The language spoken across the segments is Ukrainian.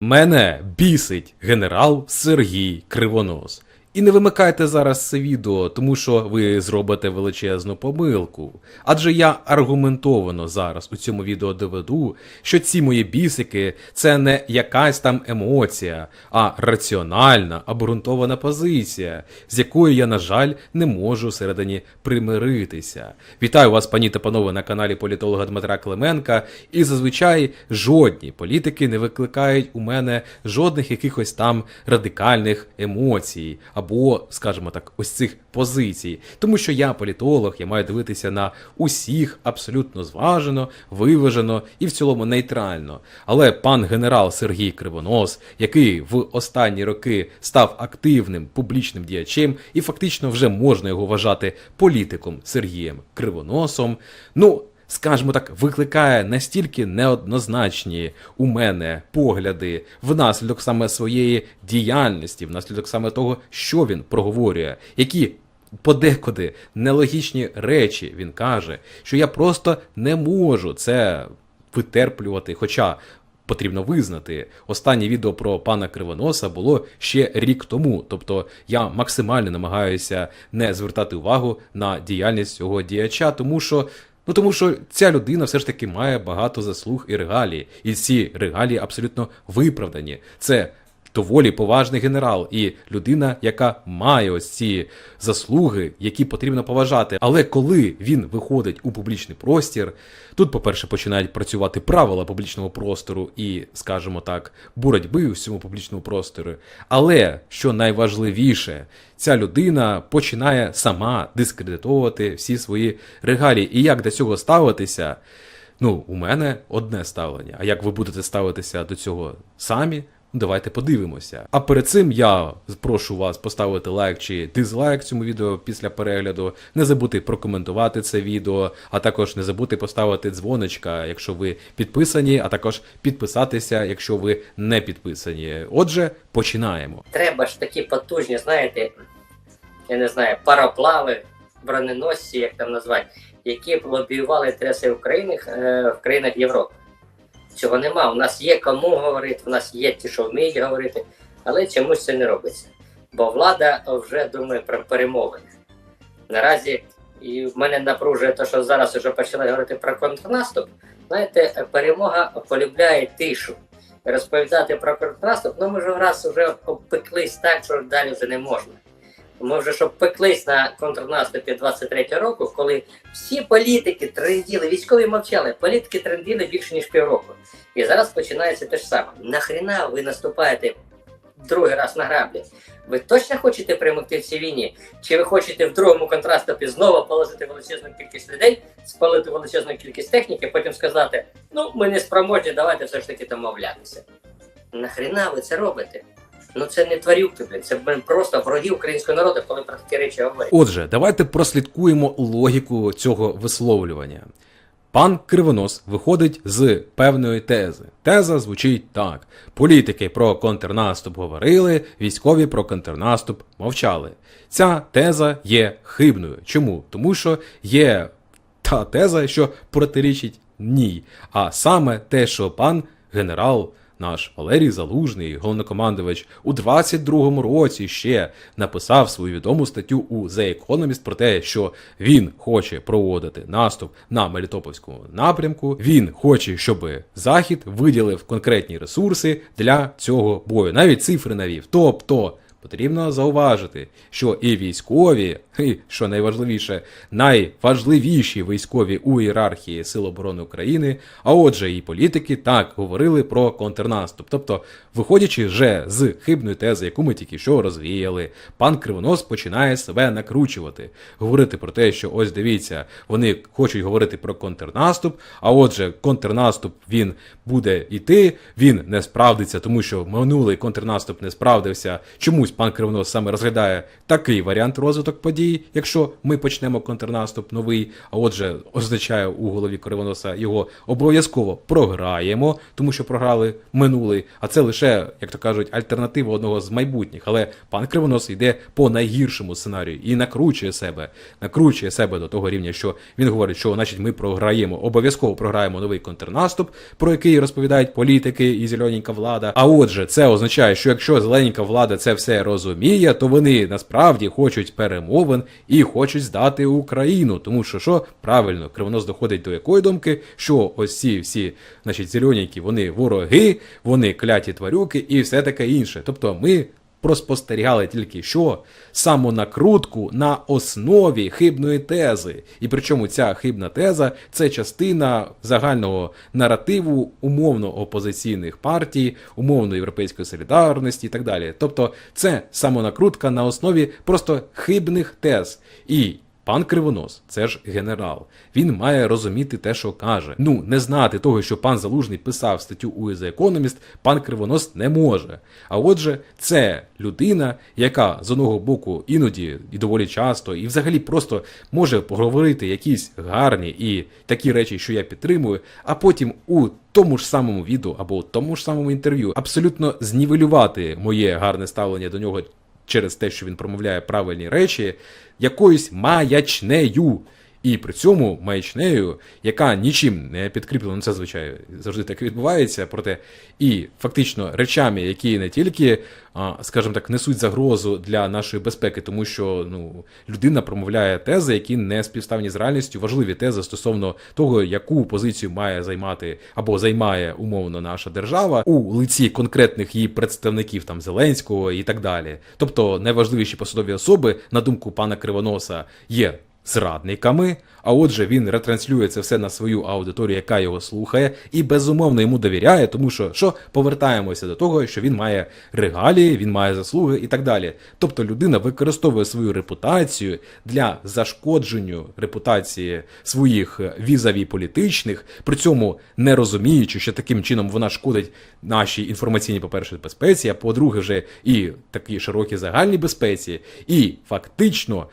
Мене бісить генерал Сергій Кривонос. І не вимикайте зараз це відео, тому що ви зробите величезну помилку. Адже я аргументовано зараз у цьому відео доведу, що ці мої бісики це не якась там емоція, а раціональна, обґрунтована позиція, з якою я, на жаль, не можу всередині примиритися. Вітаю вас, пані та панове, на каналі політолога Дмитра Клименка. І зазвичай жодні політики не викликають у мене жодних якихось там радикальних емоцій або, скажімо так, ось цих позицій. Тому що я політолог, я маю дивитися на усіх абсолютно зважено, виважено і в цілому нейтрально. Але пан генерал Сергій Кривонос, який в останні роки став активним публічним діячем, і фактично вже можна його вважати політиком Сергієм Кривоносом, ну скажімо так, викликає настільки неоднозначні у мене погляди внаслідок саме своєї діяльності, внаслідок саме того, що він проговорює, які. Подекуди нелогічні речі він каже, що я просто не можу це витерплювати. Хоча потрібно визнати, останнє відео про пана Кривоноса було ще рік тому. Тобто я максимально намагаюся не звертати увагу на діяльність цього діяча, тому що. Ну тому що ця людина все ж таки має багато заслуг і регалій, і ці регалії абсолютно виправдані. Це доволі поважний генерал і людина, яка має ось ці заслуги, які потрібно поважати. Але коли він виходить у публічний простір, тут, по-перше, починають працювати правила публічного простору і, скажімо так, боротьби у цьому публічному просторі. Але що найважливіше, ця людина починає сама дискредитовувати всі свої регалії. І як до цього ставитися? Ну, у мене одне ставлення. А як ви будете ставитися до цього самі? Давайте подивимося. А перед цим я прошу вас поставити лайк чи дизлайк цьому відео після перегляду. Не забудьте прокоментувати це відео, а також не забудьте поставити дзвоничка, якщо ви підписані, а також підписатися, якщо ви не підписані. Отже, починаємо. Треба ж такі потужні, знаєте, я не знаю, пароплави, броненосці, як там назвати, які б лобіювали інтереси України е, в країнах Європи. Цього нема. У нас є кому говорити, у нас є ті, що вміють говорити, але чомусь це не робиться. Бо влада вже думає про перемовини. Наразі і в мене напружує те, що зараз вже почали говорити про контрнаступ. Знаєте, перемога полюбляє тишу. Розповідати про контрнаступ, ну ми ж раз вже обпеклись так, що далі вже не можна. Ми вже ж обпеклись на контрнаступі 23 року, коли всі політики тренділи, військові мовчали, політики тренділи більше ніж півроку. І зараз починається те ж саме. Нахрена ви наступаєте другий раз на граблі? Ви точно хочете перемогти в цій війні? Чи ви хочете в другому контраступі знову положити величезну кількість людей, спалити величезну кількість техніки, потім сказати: ну ми не спроможні, давайте все ж таки домовлятися. Нахрена ви це робите? Ну це не тварюки, блін, це просто вороги українського народу, коли про такі речі говорять. Отже, давайте прослідкуємо логіку цього висловлювання. Пан Кривонос виходить з певної тези. Теза звучить так: політики про контрнаступ говорили, військові про контрнаступ мовчали. Ця теза є хибною. Чому? Тому що є та теза, що протирічить ні. А саме те, що пан генерал. Наш Валерій Залужний, головнокомандувач, у 22-му році ще написав свою відому статтю у The Economist про те, що він хоче проводити наступ на Мелітопольському напрямку. Він хоче, щоб Захід виділив конкретні ресурси для цього бою. Навіть цифри навів. Тобто. Потрібно зауважити, що і військові, і, що найважливіше, найважливіші військові у ієрархії Сил оборони України, а отже, і політики так говорили про контрнаступ. Тобто, виходячи вже з хибної тези, яку ми тільки що розвіяли, пан Кривонос починає себе накручувати, говорити про те, що ось дивіться, вони хочуть говорити про контрнаступ, а отже, контрнаступ він буде йти, він не справдиться, тому що минулий контрнаступ не справдився чомусь пан Кривонос саме розглядає такий варіант розвиток подій, якщо ми почнемо контрнаступ новий, а отже, означає у голові Кривоноса його обов'язково програємо, тому що програли минулий, а це лише, як то кажуть, альтернатива одного з майбутніх. Але пан Кривонос йде по найгіршому сценарію і накручує себе, накручує себе до того рівня, що він говорить, що значить ми програємо, обов'язково програємо новий контрнаступ, про який розповідають політики і зелененька влада. А отже, це означає, що якщо зелененька влада це все розуміє, то вони насправді хочуть перемовин і хочуть здати Україну. Тому що що правильно, Кривонос доходить до якої думки, що ось ці всі, значить, зелененькі, вони вороги, вони кляті тварюки і все таке інше. Тобто ми проспостерігали тільки що самонакрутку на основі хибної тези. І причому ця хибна теза це частина загального наративу умовно опозиційних партій, умовно європейської солідарності і так далі. Тобто це самонакрутка на основі просто хибних тез. І Пан Кривонос, це ж генерал. Він має розуміти те, що каже. Ну, не знати того, що пан Залужний писав статтю у The Economist, пан Кривонос не може. А отже, це людина, яка з одного боку іноді і доволі часто, і взагалі просто може поговорити якісь гарні і такі речі, що я підтримую, а потім у тому ж самому відео або у тому ж самому інтерв'ю абсолютно знівелювати моє гарне ставлення до нього через те, що він промовляє правильні речі, якоюсь маячнею. І при цьому маячнею, яка нічим не підкріплена, ну це звичайно завжди так відбувається, проте і фактично речами, які не тільки, скажімо так, несуть загрозу для нашої безпеки, тому що ну, людина промовляє тези, які не співставні з реальністю, важливі тези стосовно того, яку позицію має займати або займає умовно наша держава у лиці конкретних її представників там Зеленського і так далі. Тобто найважливіші посадові особи, на думку пана Кривоноса, є зрадниками. А отже, він ретранслює це все на свою аудиторію, яка його слухає, і безумовно йому довіряє, тому що що повертаємося до того, що він має регалії, він має заслуги і так далі. Тобто людина використовує свою репутацію для зашкодження репутації своїх візаві політичних, при цьому не розуміючи, що таким чином вона шкодить нашій інформаційній, по-перше, безпеці, а по-друге, вже і такій широкій загальній безпеці, і фактично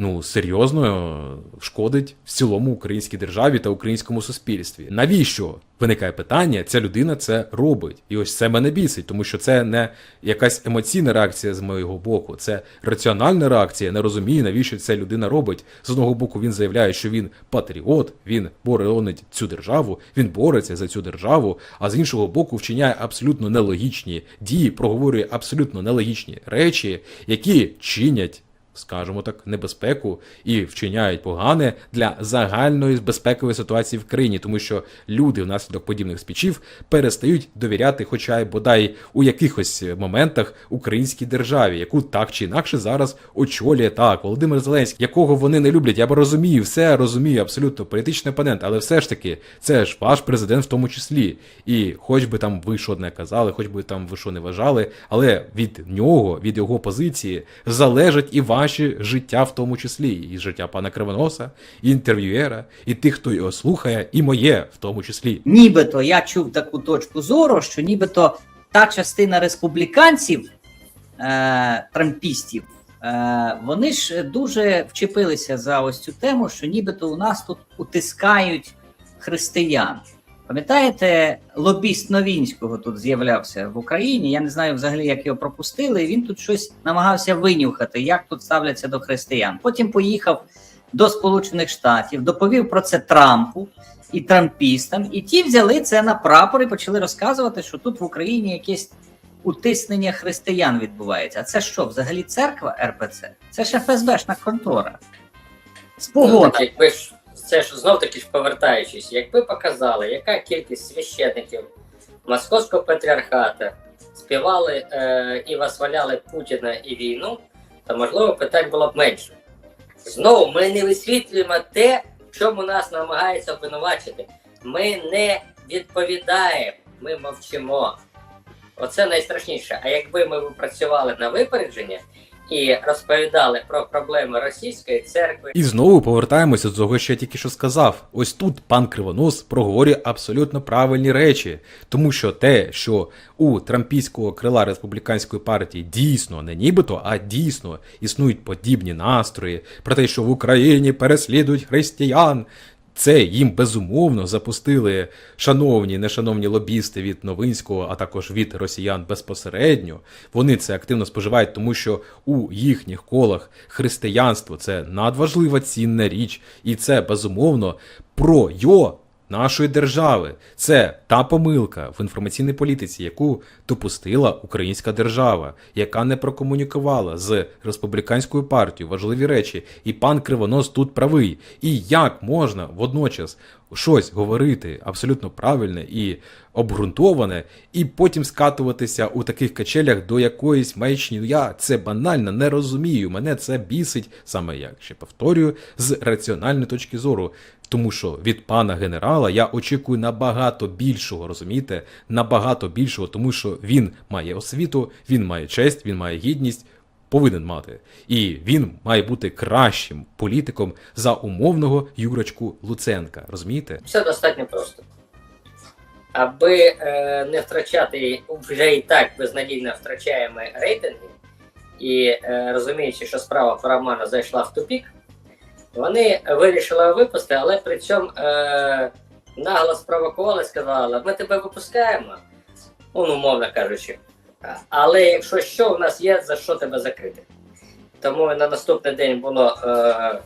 ну серйозно шкодить в цілому українській державі та українському суспільстві. Навіщо виникає питання? Ця людина це робить, і ось це мене бісить, тому що це не якась емоційна реакція з моєго боку, це раціональна реакція. Я Не розумію, навіщо ця людина робить. З одного боку він заявляє, що він патріот, він боронить цю державу, він бореться за цю державу. А з іншого боку, вчиняє абсолютно нелогічні дії, проговорює абсолютно нелогічні речі, які чинять скажімо так, небезпеку і вчиняють погане для загальної безпекової ситуації в країні, тому що люди внаслідок подібних спічів перестають довіряти, хоча й бодай у якихось моментах українській державі, яку так чи інакше зараз очолює так Володимир Зеленський, якого вони не люблять. Я б розумію, все розумію, абсолютно політичний опонент, але все ж таки це ж ваш президент в тому числі. І хоч би там ви що не казали, хоч би там ви що не вважали, але від нього, від його позиції залежать і ваші життя в тому числі, і життя пана Кривоноса, і інтерв'юєра, і тих, хто його слухає, і моє в тому числі. Нібито я чув таку точку зору, що нібито та частина республіканців, е, трампістів, е, вони ж дуже вчепилися за ось цю тему, що нібито у нас тут утискають християн. Пам'ятаєте, лобіст Новінського тут з'являвся в Україні. Я не знаю взагалі, як його пропустили. і Він тут щось намагався винюхати, як тут ставляться до християн. Потім поїхав до Сполучених Штатів, доповів про це Трампу і трампістам, і ті взяли це на прапор і почали розказувати, що тут в Україні якесь утиснення християн відбувається. А це що, взагалі церква РПЦ? Це ж ФСБшна контора. З Ну, погода. Це ж знов таки ж повертаючись, якби показали, яка кількість священників Московського патріархата співали е, і восхваляли Путіна і війну, то можливо питань було б менше. Знову ми не висвітлюємо те, в чому нас намагаються обвинувачити. Ми не відповідаємо, ми мовчимо. Оце найстрашніше. А якби ми працювали на випередження і розповідали про проблеми російської церкви. І знову повертаємося до того, що я тільки що сказав. Ось тут пан Кривонос проговорює абсолютно правильні речі, тому що те, що у трампійського крила республіканської партії дійсно не нібито, а дійсно існують подібні настрої про те, що в Україні переслідують християн. Це їм безумовно запустили шановні, нешановні лобісти від Новинського, а також від росіян безпосередньо. Вони це активно споживають, тому що у їхніх колах християнство це надважлива цінна річ, і це безумовно про йо нашої держави. Це та помилка в інформаційній політиці, яку допустила українська держава, яка не прокомунікувала з республіканською партією важливі речі. І пан Кривонос тут правий. І як можна водночас щось говорити абсолютно правильне і обґрунтоване, і потім скатуватися у таких качелях до якоїсь маячні. Ну, Я це банально не розумію. Мене це бісить саме як ще повторюю з раціональної точки зору. Тому що від пана генерала я очікую набагато більшого, розумієте? Набагато більшого, тому що він має освіту, він має честь, він має гідність, повинен мати. І він має бути кращим політиком за умовного Юрочку Луценка. Розумієте? Все достатньо просто. Аби е, не втрачати вже і так безнадійно втрачаємо рейтинги, і е, розуміючи, що справа про Романа зайшла в тупік, вони вирішили випустити, але при цьому е, нагло спровокували, сказали, ми тебе випускаємо, ну, умовно кажучи. Але якщо що, у нас є за що тебе закрити. Тому на наступний день було е,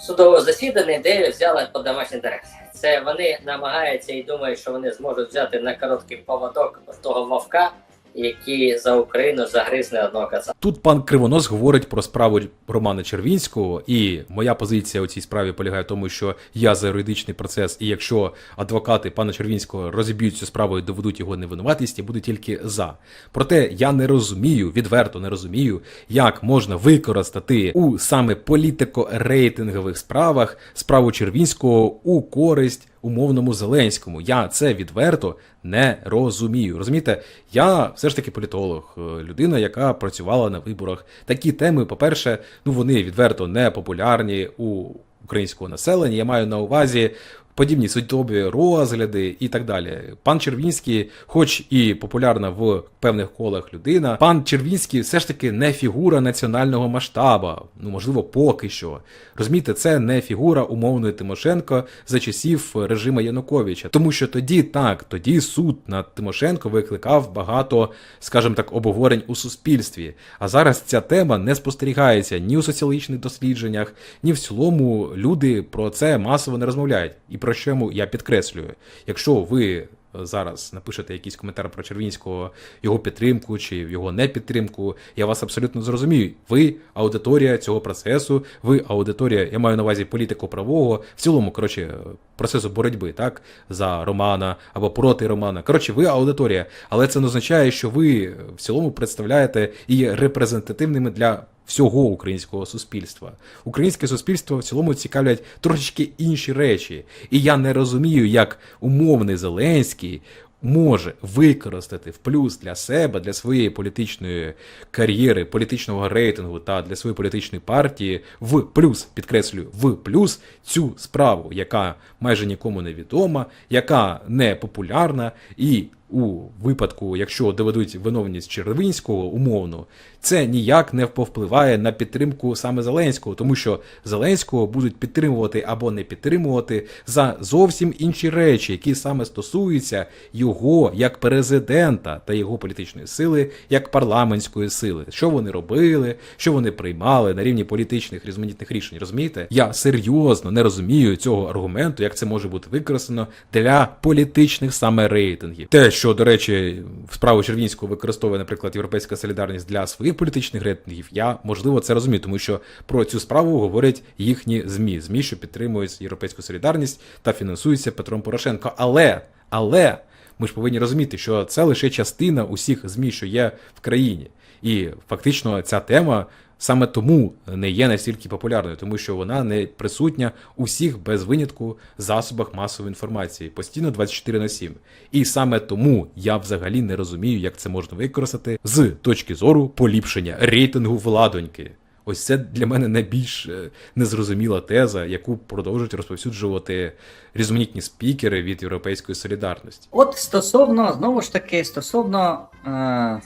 судове засідання, де взяли по домашній дирекції. Це вони намагаються і думають, що вони зможуть взяти на короткий поводок того вовка, який за Україну загризне одного каца. Тут пан Кривонос говорить про справу Романа Червінського, і моя позиція у цій справі полягає в тому, що я за юридичний процес, і якщо адвокати пана Червінського розіб'ють цю справу і доведуть його невинуватість, я буду тільки за. Проте я не розумію, відверто не розумію, як можна використати у саме політико-рейтингових справах справу Червінського у користь умовному Зеленському. Я це відверто не розумію. Розумієте, я все ж таки політолог, е, людина, яка працювала на виборах. Такі теми, по-перше, ну вони відверто не популярні у українського населення. Я маю на увазі. Подібні судові розгляди і так далі. Пан Червінський, хоч і популярна в певних колах людина, пан Червінський все ж таки не фігура національного масштаба. Ну можливо, поки що. Розумієте, це не фігура умовної Тимошенко за часів режиму Януковича. Тому що тоді так, тоді суд над Тимошенко викликав багато, скажімо так, обговорень у суспільстві. А зараз ця тема не спостерігається ні у соціологічних дослідженнях, ні в цілому люди про це масово не розмовляють. І про чому я підкреслюю, якщо ви зараз напишете якийсь коментар про Червінського, його підтримку чи його непідтримку, я вас абсолютно зрозумію. Ви аудиторія цього процесу, ви аудиторія, я маю на увазі політико-правого, в цілому, коротше, процесу боротьби, так, за Романа або проти Романа. Коротше, ви аудиторія, але це не означає, що ви в цілому представляєте і є репрезентативними для всього українського суспільства. Українське суспільство в цілому цікавлять трошечки інші речі. І я не розумію, як умовний Зеленський може використати в плюс для себе, для своєї політичної кар'єри, політичного рейтингу та для своєї політичної партії в плюс, підкреслюю, в плюс цю справу, яка майже нікому не відома, яка не популярна і. У випадку, якщо доведуть виновність Червинського умовно, це ніяк не повпливає на підтримку саме Зеленського, тому що Зеленського будуть підтримувати або не підтримувати за зовсім інші речі, які саме стосуються його як президента та його політичної сили, як парламентської сили. Що вони робили, що вони приймали на рівні політичних різноманітних рішень. Розумієте? Я серйозно не розумію цього аргументу, як це може бути використано для політичних саме рейтингів. Те, що, до речі, в справу Червінського використовує, наприклад, Європейська солідарність для своїх політичних рейтингів, я можливо це розумію, тому що про цю справу говорять їхні змі, змі, що підтримують європейську солідарність та фінансуються Петром Порошенко. Але, але ми ж повинні розуміти, що це лише частина усіх змі, що є в країні, і фактично ця тема саме тому не є настільки популярною, тому що вона не присутня у всіх без винятку засобах масової інформації, постійно 24 на 7. І саме тому я взагалі не розумію, як це можна використати з точки зору поліпшення рейтингу владоньки. Ось це для мене найбільш е, незрозуміла теза, яку продовжують розповсюджувати різноманітні спікери від Європейської солідарності. От стосовно, знову ж таки, стосовно е,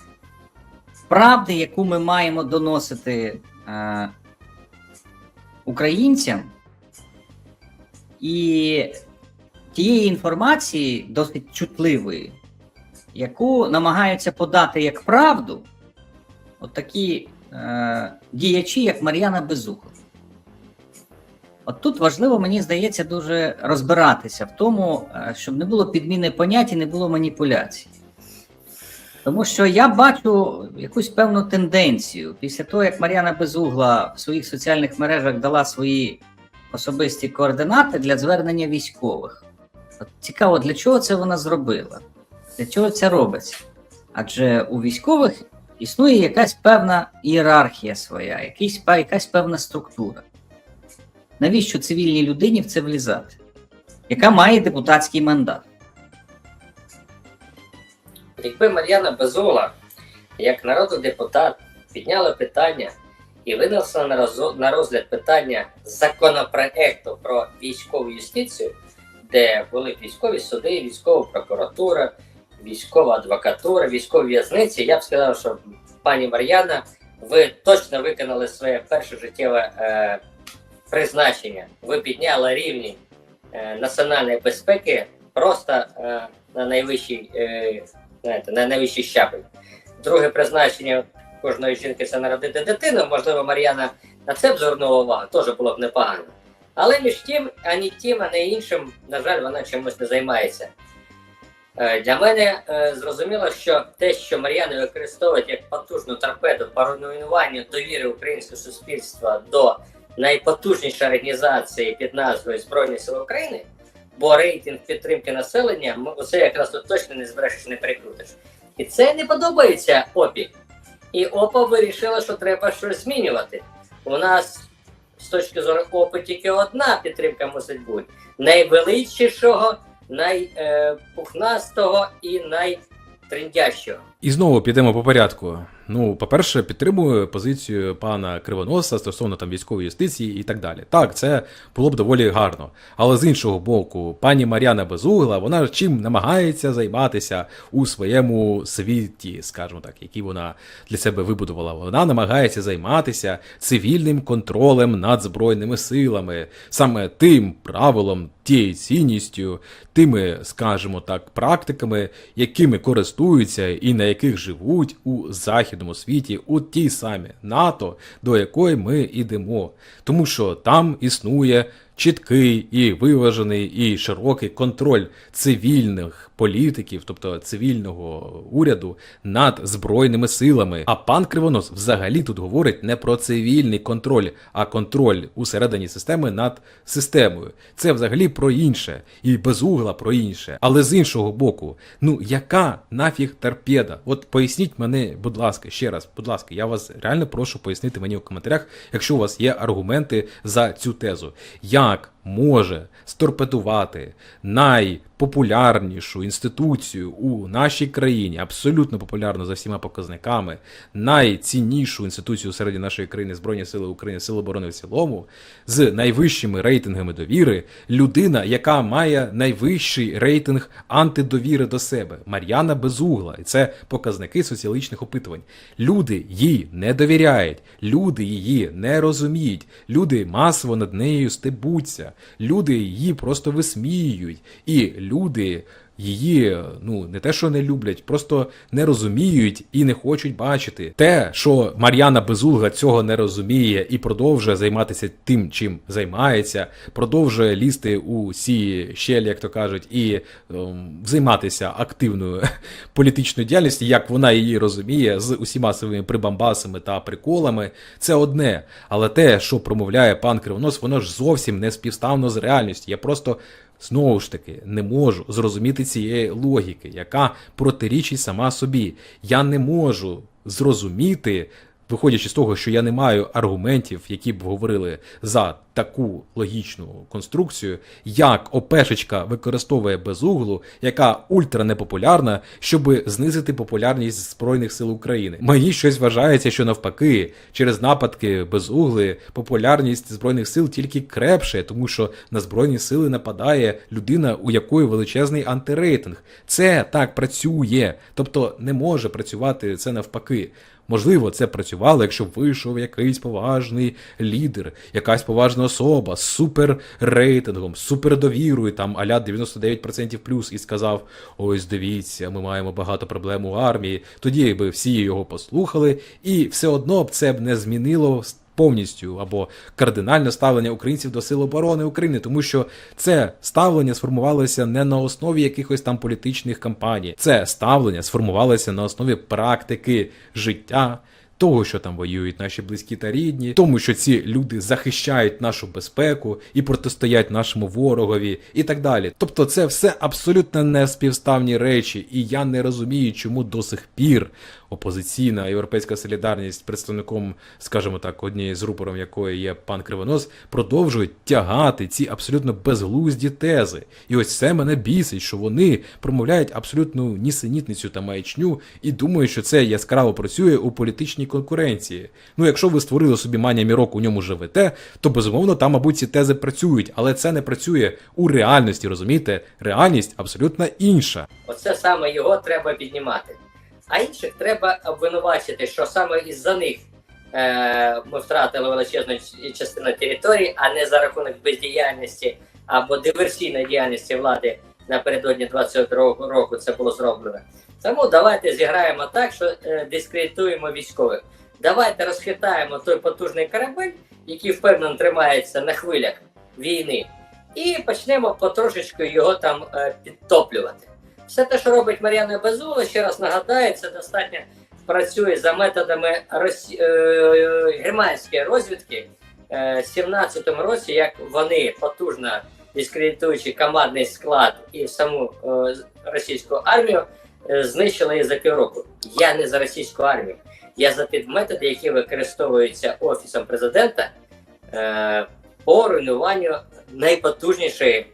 правди, яку ми маємо доносити е, українцям, і тієї інформації досить чутливої, яку намагаються подати як правду, от такі е, діячі, як Мар'яна Безухов. От тут важливо, мені здається, дуже розбиратися в тому, е, щоб не було підміни понять і не було маніпуляцій. Тому що я бачу якусь певну тенденцію після того, як Мар'яна Безугла в своїх соціальних мережах дала свої особисті координати для звернення військових. От цікаво, для чого це вона зробила? Для чого це робиться? Адже у військових існує якась певна ієрархія своя, якийсь, пе- якась певна структура. Навіщо цивільній людині в це влізати? Яка має депутатський мандат? Якби Мар'яна Безула, як народний депутат, підняла питання і винесла на розгляд питання законопроекту про військову юстицію, де були військові суди, військова прокуратура, військова адвокатура, військові в'язниці, я б сказав, що пані Мар'яна, ви точно виконали своє перше життєве е, призначення. Ви підняли рівні е, національної безпеки просто е, на найвищий, е, знаєте, на найвищий щабель. Друге призначення кожної жінки це народити дитину. Можливо, Мар'яна на це б звернула увагу, теж було б непогано. Але між тим, ані тим, ані іншим, на жаль, вона чимось не займається. Е, Для мене е, зрозуміло, що те, що Мар'яна використовують як потужну торпеду по руйнуванню довіри українського суспільства до найпотужнішої організації під назвою Збройні Сили України, бо рейтинг підтримки населення оце якраз тут точно не зберешеш, не перекрутиш. І це не подобається ОПІ. І ОПА вирішила, що треба щось змінювати. У нас з точки зору ОПИ тільки одна підтримка мусить бути найвеличішого, найпухнастого і найтрендящого. І знову підемо по порядку. Ну, по-перше, підтримую позицію пана Кривоноса стосовно там військової юстиції і так далі. Так, це було б доволі гарно. Але з іншого боку, пані Мар'яна Безугла, вона чим намагається займатися у своєму світі, скажімо так, який вона для себе вибудувала. Вона намагається займатися цивільним контролем над збройними силами, саме тим правилом, тією цінністю, тими, скажімо так, практиками, якими користуються і на яких живуть у західному світі, у тій самі НАТО, до якої ми йдемо. Тому що там існує чіткий і виважений і широкий контроль цивільних політиків, тобто цивільного уряду, над збройними силами. А пан Кривонос взагалі тут говорить не про цивільний контроль, а контроль усередині системи над системою. Це взагалі про інше, і без угла про інше. Але з іншого боку, ну яка нафіг торпеда? От поясніть мене, будь ласка, ще раз, будь ласка, я вас реально прошу пояснити мені у коментарях, якщо у вас є аргументи за цю тезу. Як може сторпедувати найпопулярнішу інституцію у нашій країні, абсолютно популярну за всіма показниками, найціннішу інституцію серед нашої країни Збройні Сили України, Сили оборони в цілому, з найвищими рейтингами довіри, людина, яка має найвищий рейтинг антидовіри до себе, Мар'яна Безугла, і це показники соціологічних опитувань. Люди їй не довіряють, люди її не розуміють, люди масово над нею стебуться, люди її просто висміюють, і люди. Її ну не те, що не люблять, просто не розуміють і не хочуть бачити. Те, що Мар'яна Безулга цього не розуміє і продовжує займатися тим, чим займається, продовжує лізти у сі щелі, як то кажуть, і ем, займатися активною політичною діяльністю, як вона її розуміє, з усіма своїми прибамбасами та приколами, це одне. Але те, що промовляє пан Кривонос, воно ж зовсім не співставно з реальністю. Я просто знову ж таки не можу зрозуміти цієї логіки, яка протирічить сама собі. Я не можу зрозуміти виходячи з того, що я не маю аргументів, які б говорили за таку логічну конструкцію, як ОПшечка використовує безуглу, яка ультра непопулярна, щоб знизити популярність Збройних сил України. Мені щось вважається, що навпаки, через нападки безугли популярність збройних сил тільки крепше, тому що на збройні сили нападає людина, у якої величезний антирейтинг. Це так працює, тобто не може працювати це навпаки. Можливо, це працювало, якщо вийшов якийсь поважний лідер, якась поважна особа з супер рейтингом, з супер довірою, там аля 99% плюс, і сказав: ось дивіться, ми маємо багато проблем у армії. Тоді би всі його послухали, і все одно б це б не змінило повністю або кардинальне ставлення українців до Сил оборони України, тому що це ставлення сформувалося не на основі якихось там політичних кампаній. Це ставлення сформувалося на основі практики життя. Того, що там воюють наші близькі та рідні, тому що ці люди захищають нашу безпеку і протистоять нашому ворогові, і так далі. Тобто, це все абсолютно неспівставні речі, і я не розумію, чому до сих пір опозиційна європейська солідарність, представником, скажімо так, однієї з рупором якої є пан Кривонос, продовжують тягати ці абсолютно безглузді тези. І ось це мене бісить, що вони промовляють абсолютну нісенітницю та маячню і думають, що це яскраво працює у політичній конкуренції. Ну, якщо ви створили собі манія мірок, у ньому живете, то безумовно там, мабуть, ці тези працюють, але це не працює у реальності, розумієте? Реальність абсолютно інша. Оце саме його треба піднімати. А інших треба обвинувачити, що саме із-за них е, ми втратили величезну частину території, а не за рахунок бездіяльності або диверсійної діяльності влади напередодні 22 року це було зроблено. Тому давайте зіграємо так, що е, дискредитуємо військових. Давайте розхитаємо той потужний корабель, який впевнено тримається на хвилях війни, і почнемо потрошечку його там е, підтоплювати. Все те, що робить Мар'яна Безула, ще раз нагадаю, це достатньо працює за методами росі... е, германської розвідки е, в 17-му році, як вони потужно дискредитуючи командний склад і саму е, російську армію, знищили її за півроку. Я не за російську армію, я за ті методи, які використовуються офісом президента по руйнуванню найпотужнішої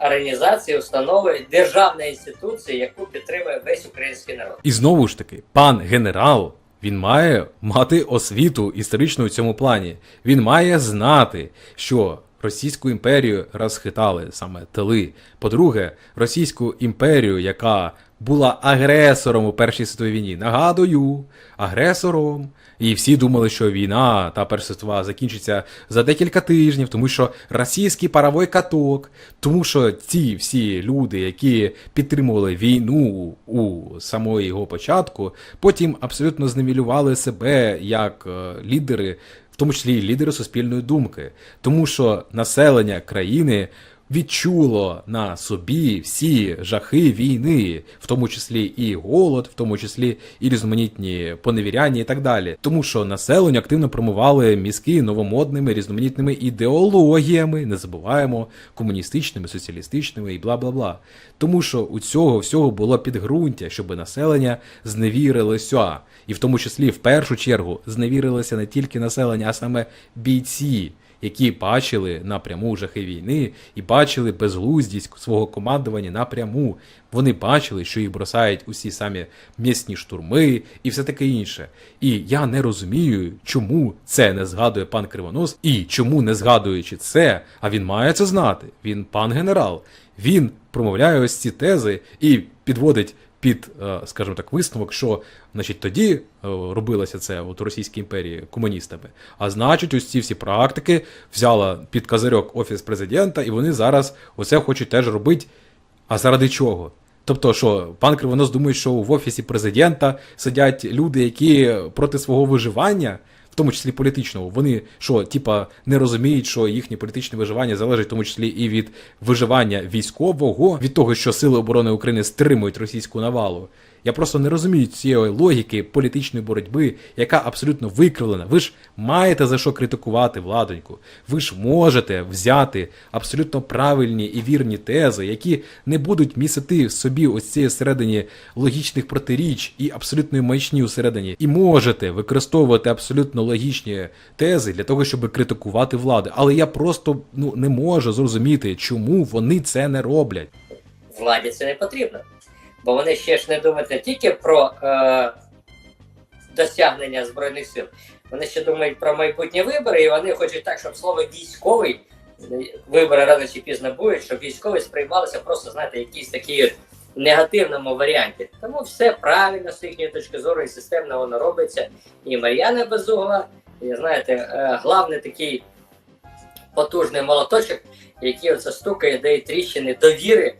організації, установи державної інституції, яку підтримує весь український народ. І знову ж таки, пан генерал. Він має мати освіту історичну у цьому плані. Він має знати, що Російську імперію розхитали саме тили. По-друге, Російську імперію, яка була агресором у Першій світовій війні. Нагадую, агресором. І всі думали, що війна та Перша світова закінчиться за декілька тижнів, тому що російський паровий каток, тому що ці всі люди, які підтримували війну у самої його початку, потім абсолютно зневілювали себе як е, лідери, в тому числі лідери суспільної думки, тому що населення країни відчуло на собі всі жахи війни, в тому числі і голод, в тому числі і різноманітні поневіряння і так далі. Тому що населення активно промивали мізки новомодними різноманітними ідеологіями, не забуваємо, комуністичними, соціалістичними і бла бла бла. Тому що у цього всього було підґрунтя, щоб населення зневірилося. І в тому числі в першу чергу зневірилося не тільки населення, а саме бійці які бачили напряму жахи війни і бачили безглуздість свого командування напряму. Вони бачили, що їх бросають усі самі м'ясні штурми і все таке інше. І я не розумію, чому це не згадує пан Кривонос, і чому не згадуючи це, а він має це знати. Він пан генерал. Він промовляє ось ці тези і підводить під, е, скажімо так, висновок, що значить тоді е, робилося це от у Російській імперії комуністами. А значить, ось ці всі практики взяла під козирьок офіс президента, і вони зараз оце хочуть теж робити. А заради чого? Тобто, що пан Кривонос думає, що в офісі президента сидять люди, які проти свого виживання, тому числі політичного, вони що, типа, не розуміють, що їхнє політичне виживання залежить в тому числі і від виживання військового, від того, що Сили оборони України стримують російську навалу. Я просто не розумію цієї логіки політичної боротьби, яка абсолютно викривлена. Ви ж маєте за що критикувати владоньку. Ви ж можете взяти абсолютно правильні і вірні тези, які не будуть містити в собі ось цієї всередині логічних протиріч і абсолютної маячні усередині. І можете використовувати абсолютно логічні тези для того, щоб критикувати влади. Але я просто ну не можу зрозуміти, чому вони це не роблять. Владі це не потрібно. Бо вони ще ж не думають не тільки про е, досягнення Збройних сил, вони ще думають про майбутні вибори, і вони хочуть так, щоб слово військовий, вибори рано чи пізно будуть, щоб військовий сприймалося просто, знаєте, якісь такі негативному варіанті. Тому все правильно з їхньої точки зору і системно воно робиться. І Мар'яна Безугла, і знаєте, е, главний такий потужний молоточок, який оце стукає, дає тріщини довіри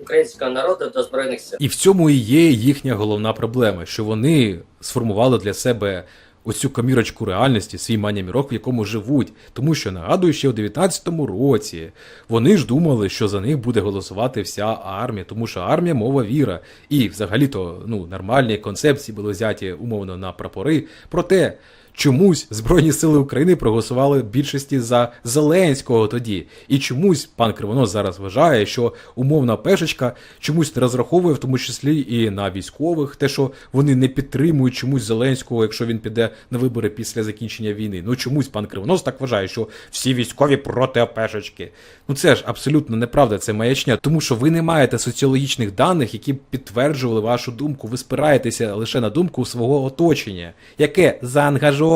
українського народу до збройних сил. І в цьому і є їхня головна проблема, що вони сформували для себе оцю камірочку реальності, свій манямірок, в якому живуть. Тому що нагадую, ще у 19-му році вони ж думали, що за них буде голосувати вся армія, тому що армія мова віра. І взагалі-то ну, нормальні концепції були взяті умовно на прапори. Проте. Чомусь Збройні сили України проголосували більшості за Зеленського тоді. І чомусь пан Кривонос зараз вважає, що умовна пешечка чомусь не розраховує, в тому числі і на військових, те, що вони не підтримують чомусь Зеленського, якщо він піде на вибори після закінчення війни. Ну чомусь пан Кривонос так вважає, що всі військові проти пешечки. Ну це ж абсолютно неправда, це маячня, тому що ви не маєте соціологічних даних, які б підтверджували вашу думку. Ви спираєтеся лише на думку свого оточення, яке заангажоване.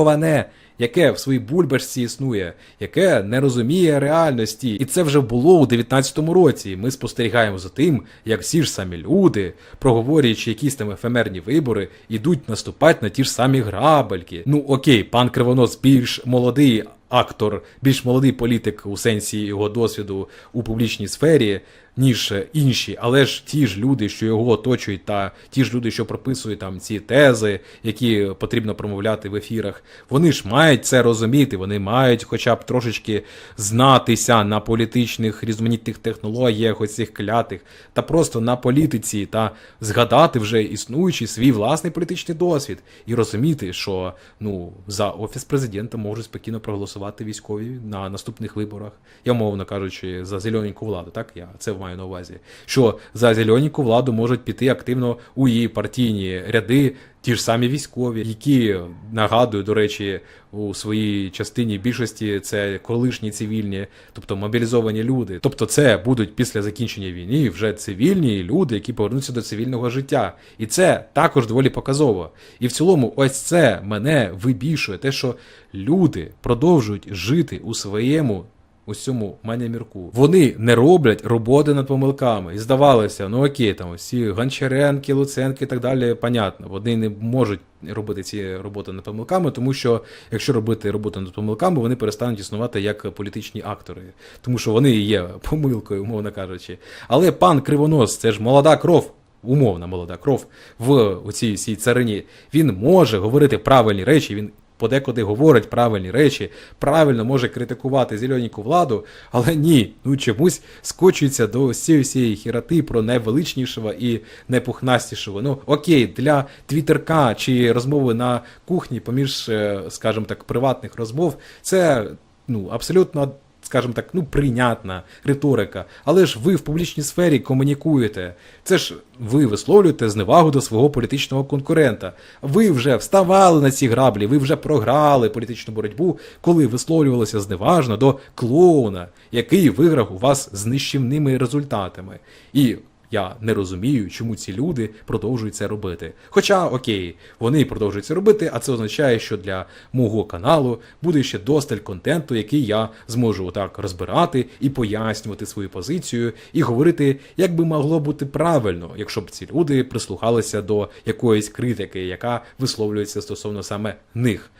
Яке в своїй бульбашці існує, яке не розуміє реальності, і це вже було у 19-му році. Ми спостерігаємо за тим, як всі ж самі люди, проговорюючи якісь там ефемерні вибори, ідуть наступати на ті ж самі грабельки. Ну окей, пан Кривонос більш молодий актор, більш молодий політик у сенсі його досвіду у публічній сфері, ніж інші, але ж ті ж люди, що його оточують, та ті ж люди, що прописують там ці тези, які потрібно промовляти в ефірах, вони ж мають це розуміти, вони мають хоча б трошечки знатися на політичних різноманітних технологіях, оцих клятих, та просто на політиці, та згадати вже існуючий свій власний політичний досвід і розуміти, що ну за офіс президента можуть спокійно проголосувати військові на наступних виборах. Я мовно кажучи, за зелененьку владу, так я це маю на увазі. Що за зелененьку владу можуть піти активно у її партійні ряди. Ті ж самі військові, які нагадую, до речі, у своїй частині більшості це колишні цивільні, тобто мобілізовані люди. Тобто, це будуть після закінчення війни вже цивільні люди, які повернуться до цивільного життя. І це також доволі показово. І в цілому, ось це мене вибішує, те, що люди продовжують жити у своєму ось цьому манямірку. Вони не роблять роботи над помилками. І здавалося, ну окей, там всі Гончаренки, Луценки і так далі, понятно, вони не можуть робити ці роботи над помилками, тому що якщо робити роботу над помилками, вони перестануть існувати як політичні актори, тому що вони є помилкою, умовно кажучи. Але пан Кривонос, це ж молода кров. Умовна молода кров в цій всій царині. Він може говорити правильні речі. Він подекуди говорить правильні речі, правильно може критикувати зеленіку владу, але ні, ну чомусь скочується до всієї хірати про найвеличнішого і найпухнастішого. Ну окей, для твіттерка чи розмови на кухні, поміж, е, скажімо так, приватних розмов, це ну абсолютно. Скажімо так, ну прийнятна риторика, але ж ви в публічній сфері комунікуєте. Це ж ви висловлюєте зневагу до свого політичного конкурента. Ви вже вставали на ці граблі, ви вже програли політичну боротьбу, коли висловлювалися зневажно до клоуна, який виграв у вас з нищівними результатами. І я не розумію, чому ці люди продовжують це робити. Хоча, окей, вони продовжують це робити, а це означає, що для мого каналу буде ще досталь контенту, який я зможу так розбирати і пояснювати свою позицію, і говорити, як би могло бути правильно, якщо б ці люди прислухалися до якоїсь критики, яка висловлюється стосовно саме них.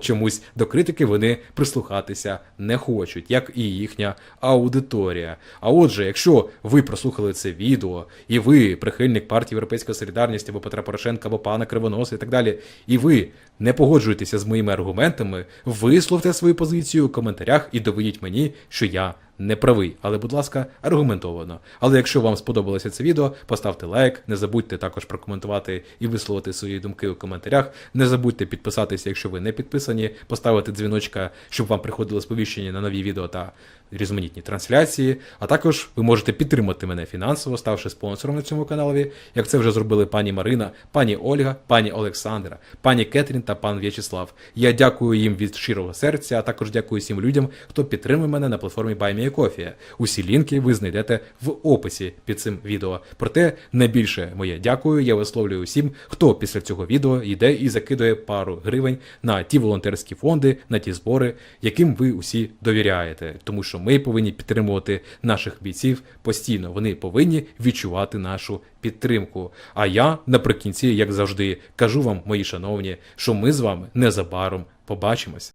Чомусь до критики вони прислухатися не хочуть, як і їхня аудиторія. А отже, якщо ви прослухали це відео, і ви прихильник партії Європейська Солідарність або Петра Порошенка, або пана Кривоноса і так далі, і ви не погоджуєтеся з моїми аргументами, висловте свою позицію у коментарях і доведіть мені, що я не правий, але, будь ласка, аргументовано. Але якщо вам сподобалося це відео, поставте лайк, не забудьте також прокоментувати і висловити свої думки у коментарях. Не забудьте підписатися, якщо ви не підписані, поставити дзвіночка, щоб вам приходило сповіщення на нові відео та різноманітні трансляції. А також ви можете підтримати мене фінансово, ставши спонсором на цьому каналі, як це вже зробили пані Марина, пані Ольга, пані Олександра, пані Кетрін та пан В'ячеслав. Я дякую їм від щирого серця, а також дякую всім людям, хто підтримує мене на платформі BuyMeACoffee. Усі лінки ви знайдете в описі під цим відео. Проте найбільше моє дякую я висловлюю усім, хто після цього відео йде і закидує пару гривень на ті волонтерські фонди, на ті збори, яким ви усі довіряєте. Тому що ми повинні підтримувати наших бійців постійно. Вони повинні відчувати нашу підтримку. А я наприкінці, як завжди, кажу вам, мої шановні, що ми з вами незабаром побачимось.